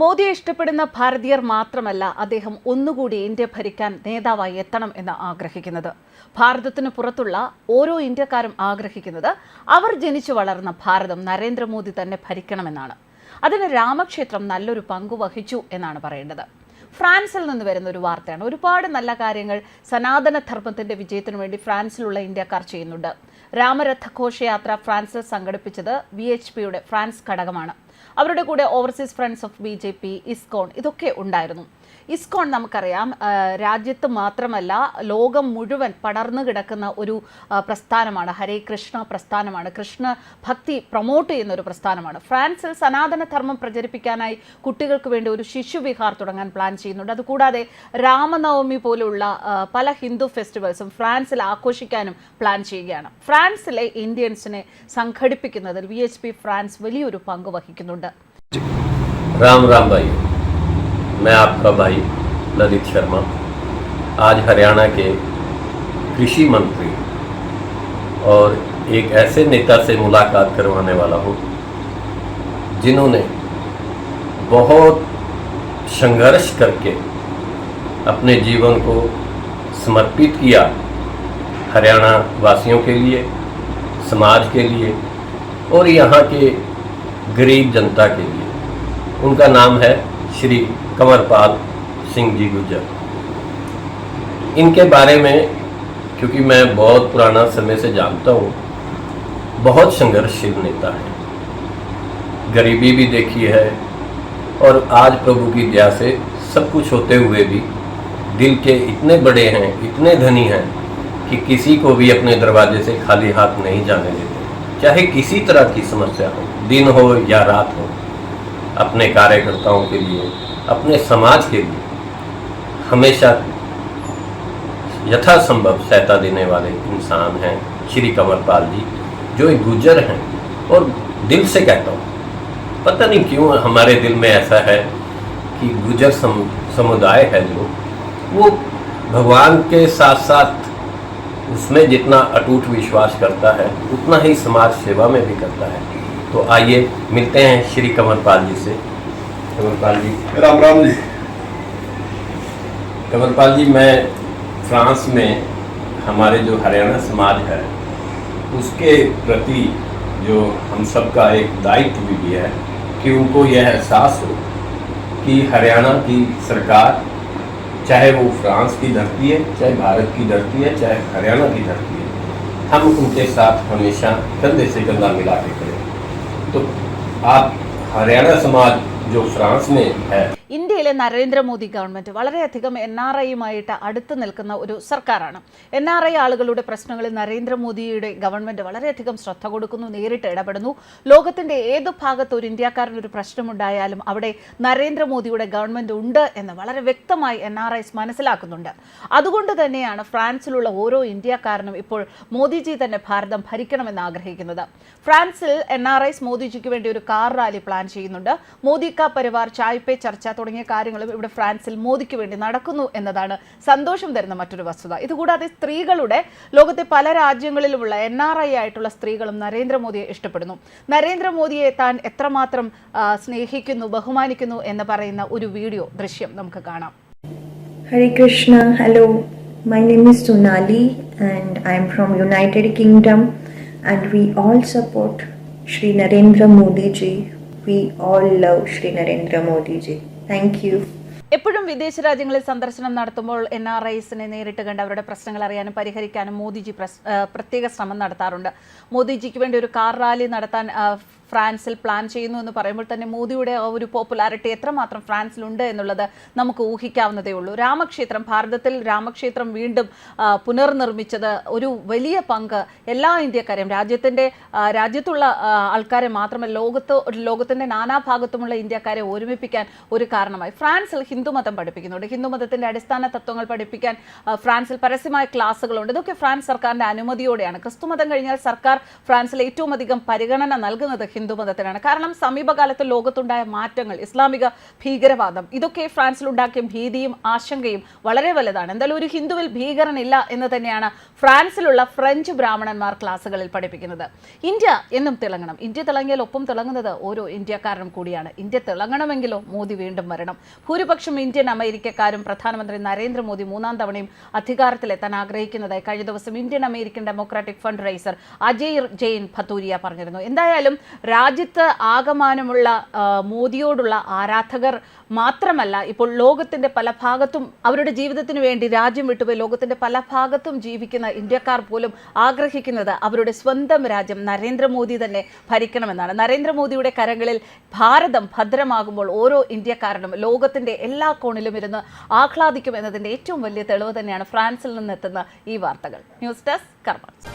മോദിയെ ഇഷ്ടപ്പെടുന്ന ഭാരതീയർ മാത്രമല്ല അദ്ദേഹം ഒന്നുകൂടി ഇന്ത്യ ഭരിക്കാൻ നേതാവായി എത്തണം എന്ന് ആഗ്രഹിക്കുന്നത്. ഭാരതത്തിന് പുറത്തുള്ള ഓരോ ഇന്ത്യക്കാരും ആഗ്രഹിക്കുന്നത് അവർ ജനിച്ചു വളർന്ന ഭാരതം നരേന്ദ്രമോദി തന്നെ ഭരിക്കണമെന്നാണ്. അതിന് രാമക്ഷേത്രം നല്ലൊരു പങ്കു വഹിച്ചു എന്നാണ് പറയേണ്ടത്. ഫ്രാൻസിൽ നിന്ന് വരുന്ന ഒരു വാർത്തയാണ്. ഒരുപാട് നല്ല കാര്യങ്ങൾ സനാതന ധർമ്മത്തിന്റെ വിജയത്തിനു വേണ്ടി ഫ്രാൻസിലുള്ള ഇന്ത്യക്കാർ ചെയ്യുന്നുണ്ട്. രാമരഥഘോഷയാത്ര ഫ്രാൻസിൽ സംഘടിപ്പിച്ചത് വി എച്ച് പിയുടെ ഫ്രാൻസ് ഘടകമാണ്. അവരുടെ കൂടെ overseas friends of B J P ISKCON ഇതൊക്കെ ഉണ്ടായിരുന്നു. ഇസ്കോൺ നമുക്കറിയാം രാജ്യത്ത് മാത്രമല്ല ലോകം മുഴുവൻ പടർന്നു കിടക്കുന്ന ഒരു പ്രസ്ഥാനമാണ്. ഹരേ കൃഷ്ണ പ്രസ്ഥാനമാണ്. കൃഷ്ണ ഭക്തി പ്രൊമോട്ട് ചെയ്യുന്ന ഒരു പ്രസ്ഥാനമാണ്. ഫ്രാൻസിൽ സനാതന ധർമ്മം പ്രചരിപ്പിക്കാനായി കുട്ടികൾക്ക് വേണ്ടി ഒരു ശിശുവിഹാർ തുടങ്ങാൻ പ്ലാൻ ചെയ്യുന്നുണ്ട്. അതുകൂടാതെ രാമനവമി പോലുള്ള പല ഹിന്ദു ഫെസ്റ്റിവൽസും ഫ്രാൻസിൽ ആഘോഷിക്കാനും പ്ലാൻ ചെയ്യുകയാണ്. ഫ്രാൻസിലെ ഇന്ത്യൻസിനെ സംഘടിപ്പിക്കുന്നതിൽ വി എച്ച് പി ഫ്രാൻസ് വലിയൊരു പങ്ക് വഹിക്കുന്നുണ്ട്. രാം രാം ഭായി. मैं आपका भाई ललित शर्मा, आज हरियाणा के कृषि मंत्री और एक ऐसे नेता से मुलाकात करवाने वाला हूँ, जिन्होंने बहुत संघर्ष करके अपने जीवन को समर्पित किया हरियाणा वासियों के लिए, समाज के लिए और यहाँ के गरीब जनता के लिए। उनका नाम है श्री कंवरपाल सिंह जी गुजर इनके बारे में, क्योंकि मैं बहुत पुराना समय से जानता हूँ, बहुत संघर्षशील नेता है। गरीबी भी देखी है और आज प्रभु की दया से सब कुछ होते हुए भी दिल के इतने बड़े हैं, इतने धनी हैं, कि किसी को भी अपने दरवाजे से खाली हाथ नहीं जाने देते। चाहे किसी तरह की समस्या हो, दिन हो या रात हो अपने कार्यकर्ताओं के लिए अपने समाज के लिए हमेशा यथासंभव सहायता देने वाले इंसान हैं श्री कंवरपाल जी जो एक गुजर हैं और दिल से कहता हूँ पता नहीं क्यों हमारे दिल में ऐसा है कि गुजर सम, समुदाय है जो वो भगवान के साथ साथ उसमें जितना अटूट विश्वास करता है उतना ही समाज सेवा में भी करता है। तो आइए मिलते हैं श्री कंवरपाल जी से। कंवरपाल जी। राम राम जी। कंवरपाल जी मैं फ्रांस में हमारे जो हरियाणा समाज है उसके प्रति जो हम सबका एक दायित्व भी है कि उनको यह एहसास हो कि हरियाणा की सरकार चाहे वो फ्रांस की धरती है चाहे भारत की धरती है चाहे हरियाणा की धरती है हम उनके साथ हमेशा कंधे से कंधा मिला के तो आप हरियाणा समाज जो फ्रांस में है ഇന്ത്യയിലെ നരേന്ദ്രമോദി ഗവൺമെന്റ് വളരെയധികം എൻ ആർ ഐയുമായിട്ട് അടുത്ത് നിൽക്കുന്ന ഒരു സർക്കാരാണ്. എൻ ആർ ഐ ആളുകളുടെ പ്രശ്നങ്ങളിൽ നരേന്ദ്രമോദിയുടെ ഗവൺമെന്റ് വളരെയധികം ശ്രദ്ധ കൊടുക്കുന്നു നേരിട്ട് ഇടപെടുന്നു. ലോകത്തിന്റെ ഏത് ഭാഗത്ത് ഒരു ഇന്ത്യക്കാരന് ഒരു പ്രശ്നമുണ്ടായാലും അവിടെ നരേന്ദ്രമോദിയുടെ ഗവൺമെന്റ് ഉണ്ട് എന്ന് വളരെ വ്യക്തമായി എൻ ആർ ഐസ് മനസ്സിലാക്കുന്നുണ്ട്. അതുകൊണ്ട് തന്നെയാണ് ഫ്രാൻസിലുള്ള ഓരോ ഇന്ത്യക്കാരനും ഇപ്പോൾ മോദിജി തന്നെ ഭാരതം ഭരിക്കണമെന്ന് ആഗ്രഹിക്കുന്നത്. ഫ്രാൻസിൽ എൻ ആർ ഐസ് മോദിജിക്ക് വേണ്ടി ഒരു കാർ റാലി പ്ലാൻ ചെയ്യുന്നുണ്ട്. മോദി കാ പരിവാർ ചായ് പേ ചർച്ച തുടങ്ങിയ കാര്യങ്ങളും ഇവിടെ ഫ്രാൻസിൽ മോദിക്ക് വേണ്ടി നടക്കുന്നു എന്നതാണ് സന്തോഷം തരുന്ന മറ്റൊരു വസ്തുത. ഇതുകൂടാതെ സ്ത്രീകളുടെ ലോകത്തെ പല രാജ്യങ്ങളിലുമുള്ള എൻ ആർ ഐ ആയിട്ടുള്ള സ്ത്രീകളും നരേന്ദ്രമോദിയെ ഇഷ്ടപ്പെടുന്നു. നരേന്ദ്രമോദിയെ താൻ എത്രമാത്രം സ്നേഹിക്കുന്നു ബഹുമാനിക്കുന്നു എന്ന് പറയുന്ന ഒരു വീഡിയോ ദൃശ്യം നമുക്ക് കാണാം. Hare Krishna. Hello My name is Sonali and I am from United Kingdom and we all support Shri ji. We all love Shri Narendra Modi ji. Thank you എപ്പോഴും വിദേശ രാജ്യങ്ങളിൽ സന്ദർശനം നടത്തുമ്പോൾ എൻ ആർ ഐസിനെ നേരിട്ട് കണ്ട് അവരുടെ പ്രശ്നങ്ങൾ അറിയാനും പരിഹരിക്കാനും മോദിജി പ്രത്യേക ശ്രമം നടത്താറുണ്ട്. മോദിജിക്ക് വേണ്ടി ഒരു കാർ റാലി നടത്താൻ ഫ്രാൻസിൽ പ്ലാൻ ചെയ്യുന്നു എന്ന് പറയുമ്പോൾ തന്നെ മോദിയുടെ ആ ഒരു പോപ്പുലാരിറ്റി എത്രമാത്രം ഫ്രാൻസിലുണ്ട് എന്നുള്ളത് നമുക്ക് ഊഹിക്കാവുന്നതേ ഉള്ളൂ. രാമക്ഷേത്രം ഭാരതത്തിൽ രാമക്ഷേത്രം വീണ്ടും പുനർനിർമ്മിച്ചത് ഒരു വലിയ പങ്ക് എല്ലാ ഇന്ത്യക്കാരെയും രാജ്യത്തിന്റെ രാജ്യത്തുള്ള ആൾക്കാരെ മാത്രമല്ല ലോകത്ത് ലോകത്തിന്റെ നാനാഭാഗത്തുമുള്ള ഇന്ത്യക്കാരെ ഒരുമിപ്പിക്കാൻ ഒരു കാരണമായി. ഫ്രാൻസിൽ ഹിന്ദുമതം പഠിപ്പിക്കുന്നുണ്ട്. ഹിന്ദുമതത്തിന്റെ അടിസ്ഥാന തത്വങ്ങൾ പഠിപ്പിക്കാൻ ഫ്രാൻസിൽ പരസ്യമായ ക്ലാസ്സുകളുണ്ട്. ഇതൊക്കെ ഫ്രാൻസ് സർക്കാരിന്റെ അനുമതിയോടെയാണ്. ക്രിസ്തുമതം കഴിഞ്ഞാൽ സർക്കാർ ഫ്രാൻസിൽ ഏറ്റവും അധികം പരിഗണന നൽകുന്നത് ഹിന്ദു കാരണം സമീപകാലത്ത് ലോകത്തുണ്ടായ മാറ്റങ്ങൾ ഇസ്ലാമിക ഭീകരവാദം ഇതൊക്കെ ഫ്രാൻസിലുണ്ടാക്കിയ ഭീതിയും ആശങ്കയും വളരെ വലുതാണ്. എന്തായാലും ഒരു ഹിന്ദുവിൽ ഭീകരനില്ല എന്ന് തന്നെയാണ് ഫ്രാൻസിലുള്ള ഫ്രഞ്ച് ബ്രാഹ്മണന്മാർ ക്ലാസ്സുകളിൽ പഠിപ്പിക്കുന്നത്. ഇന്ത്യ എന്നും തിളങ്ങണം. ഇന്ത്യ തിളങ്ങിയാൽ ഒപ്പം തിളങ്ങുന്നത് ഓരോ ഇന്ത്യക്കാരനും കൂടിയാണ്. ഇന്ത്യ തിളങ്ങണമെങ്കിലോ മോദി വീണ്ടും വരണം. ഭൂരിപക്ഷം ഇന്ത്യൻ അമേരിക്കക്കാരും പ്രധാനമന്ത്രി നരേന്ദ്രമോദി മൂന്നാം തവണയും അധികാരത്തിലെത്താൻ ആഗ്രഹിക്കുന്നതായി കഴിഞ്ഞ ദിവസം Indian American Democratic fundraiser Ajay Jain Bhathuria പറഞ്ഞിരുന്നു. എന്തായാലും രാജ്യത്ത് ആകമാനമുള്ള മോദിയോടുള്ള ആരാധകർ മാത്രമല്ല ഇപ്പോൾ ലോകത്തിന്റെ പല ഭാഗത്തും അവരുടെ ജീവിതത്തിന് വേണ്ടി രാജ്യം വിട്ടുപോയി ലോകത്തിന്റെ പല ഭാഗത്തും ജീവിക്കുന്ന ഇന്ത്യക്കാർ പോലും ആഗ്രഹിക്കുന്നത് അവരുടെ സ്വന്തം രാജ്യം നരേന്ദ്രമോദി തന്നെ ഭരിക്കണമെന്നാണ്. നരേന്ദ്രമോദിയുടെ കരങ്ങളിൽ ഭാരതം ഭദ്രമാകുമ്പോൾ ഓരോ ഇന്ത്യക്കാരനും ലോകത്തിന്റെ എല്ലാ കോണിലും ഇരുന്ന് ആഹ്ലാദിക്കും എന്നതിന്റെ ഏറ്റവും വലിയ തെളിവ് തന്നെയാണ് ഫ്രാൻസിൽ നിന്നെത്തുന്ന ഈ വാർത്തകൾ. ന്യൂസ് ഡെസ്ക് കർമ്മ